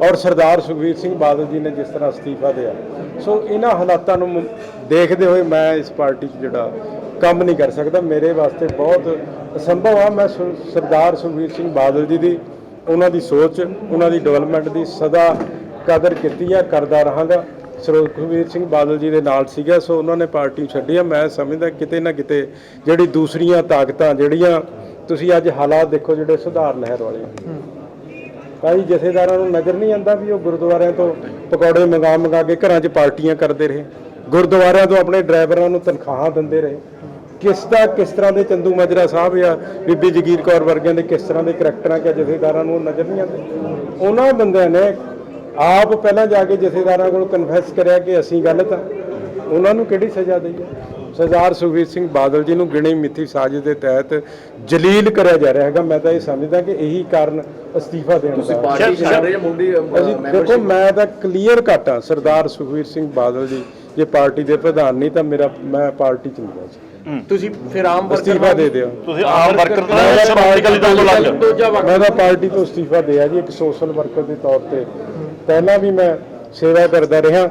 ਔਰ ਸਰਦਾਰ ਸੁਖਬੀਰ ਸਿੰਘ ਬਾਦਲ ਜੀ ਨੇ ਜਿਸ ਤਰ੍ਹਾਂ ਅਸਤੀਫਾ ਦਿਆ। ਸੋ ਇਹਨਾਂ ਹਾਲਾਤਾਂ ਨੂੰ ਦੇਖਦੇ ਹੋਏ ਮੈਂ ਇਸ ਪਾਰਟੀ 'ਚ ਜਿਹੜਾ ਕੰਮ ਨਹੀਂ ਕਰ ਸਕਦਾ। ਮੇਰੇ ਵਾਸਤੇ ਬਹੁਤ ਅਸੰਭਵ ਆ। ਮੈਂ ਸੁ- ਸਰਦਾਰ ਸੁਖਬੀਰ ਸਿੰਘ ਬਾਦਲ ਜੀ ਦੀ, ਉਹਨਾਂ ਦੀ ਸੋਚ, ਉਹਨਾਂ ਦੀ ਡਿਵੈਲਪਮੈਂਟ ਦੀ ਸਦਾ ਕਦਰ ਕੀਤੀ ਆ, ਕਰਦਾ ਰਹਾਂਗਾ। ਸੁਖਬੀਰ ਸਿੰਘ ਬਾਦਲ ਜੀ ਦੇ ਨਾਲ ਸੀਗਾ, ਸੋ ਉਹਨਾਂ ਨੇ ਪਾਰਟੀ ਛੱਡੀ ਆ ਮੈਂ ਸਮਝਦਾ ਕਿਤੇ ਨਾ ਕਿਤੇ ਜਿਹੜੀ ਦੂਸਰੀਆਂ ਤਾਕਤਾਂ, ਜਿਹੜੀਆਂ ਤੁਸੀਂ ਅੱਜ ਹਾਲਾਤ ਦੇਖੋ, ਜਿਹੜੇ ਸੁਧਾਰ ਲਹਿਰ ਵਾਲੇ। ਕਈ ਜਥੇਦਾਰਾਂ ਨੂੰ ਨਜ਼ਰ ਨਹੀਂ ਆਉਂਦਾ ਵੀ ਉਹ ਗੁਰਦੁਆਰਿਆਂ ਤੋਂ ਪਕੌੜੇ ਮੰਗਾ ਮੰਗਾ ਕੇ ਘਰਾਂ 'ਚ ਪਾਰਟੀਆਂ ਕਰਦੇ ਰਹੇ। ਗੁਰਦੁਆਰਿਆਂ ਤੋਂ ਆਪਣੇ ਡਰਾਈਵਰਾਂ ਨੂੰ ਤਨਖਾਹਾਂ ਦਿੰਦੇ ਰਹੇ। ਕਿਸ ਦਾ ਕਿਸ ਤਰ੍ਹਾਂ ਦੇ ਚੰਦੂ ਮਾਜਰਾ ਸਾਹਿਬ ਜਾਂ ਬੀਬੀ ਜਗੀਰ ਕੌਰ ਵਰਗਿਆਂ ਦੇ ਕਿਸ ਤਰ੍ਹਾਂ ਦੇ ਕਰੈਕਟਰਾਂ ਕਿ ਜਥੇਦਾਰਾਂ ਨੂੰ ਉਹ ਨਜ਼ਰ ਨਹੀਂ ਆਉਂਦੇ? ਉਹਨਾਂ ਬੰਦਿਆਂ ਨੇ ਆਪ ਪਹਿਲਾਂ ਜਾ ਕੇ ਜਥੇਦਾਰਾਂ ਕੋਲ ਕਨਫੈਸ ਕਰਿਆ ਕਿ ਅਸੀਂ ਗਲਤ ਆ। ਉਹਨਾਂ ਨੂੰ ਕਿਹੜੀ ਸਜ਼ਾ ਦਈਏ? ਸਰਦਾਰ ਸੁਖਬੀਰ ਸਿੰਘ ਬਾਦਲ ਜੀ ਨੂੰ ਗਿਣੀ ਮਿੱਥੀ ਸਾਜ਼ਿਸ਼ ਦੇ ਤਹਿਤ ਜਲੀਲ ਕਰਿਆ ਜਾ ਰਿਹਾ ਹੈਗਾ। ਮੈਂ ਤਾਂ ਇਹ ਸਮਝਦਾ ਕਿ ਇਹੀ ਕਾਰਨ ਅਸਤੀਫਾ ਦੇਣ ਦਾ। ਪਾਰਟੀ ਛੱਡ ਰਹੇ ਜਾਂ ਮੁੰਡੀ ਅਸੀਂ ਦੇਖੋ ਮੈਂ ਤਾਂ ਕਲੀਅਰ ਕੱਟ ਆ ਸਰਦਾਰ ਸੁਖਬੀਰ ਸਿੰਘ ਬਾਦਲ ਜੀ ਜੇ ਪਾਰਟੀ ਦੇ ਪ੍ਰਧਾਨ ਨਹੀਂ ਤਾਂ ਮੇਰਾ ਮੈਂ ਪਾਰਟੀ ਚ ਨਹੀਂ ਸਕਦਾ ਤੁਸੀਂ ਫਿਰ ਆਮ ਅਸਤੀਫਾ ਦੇ ਦਿਓ। ਤੁਸੀਂ ਆਮ ਵਰਕਰ ਤਾਂ ਦਲ ਤੋਂ ਲੱਗ ਜਾਓ ਮੈਂ ਤਾਂ ਪਾਰਟੀ ਤੋਂ ਅਸਤੀਫਾ ਦਿਆ ਜੀ ਇੱਕ ਸੋਸ਼ਲ ਵਰਕਰ ਦੇ ਤੌਰ ਤੇ। ਪਹਿਲਾਂ ਵੀ ਮੈਂ ਸੇਵਾ ਕਰਦਾ ਰਿਹਾ।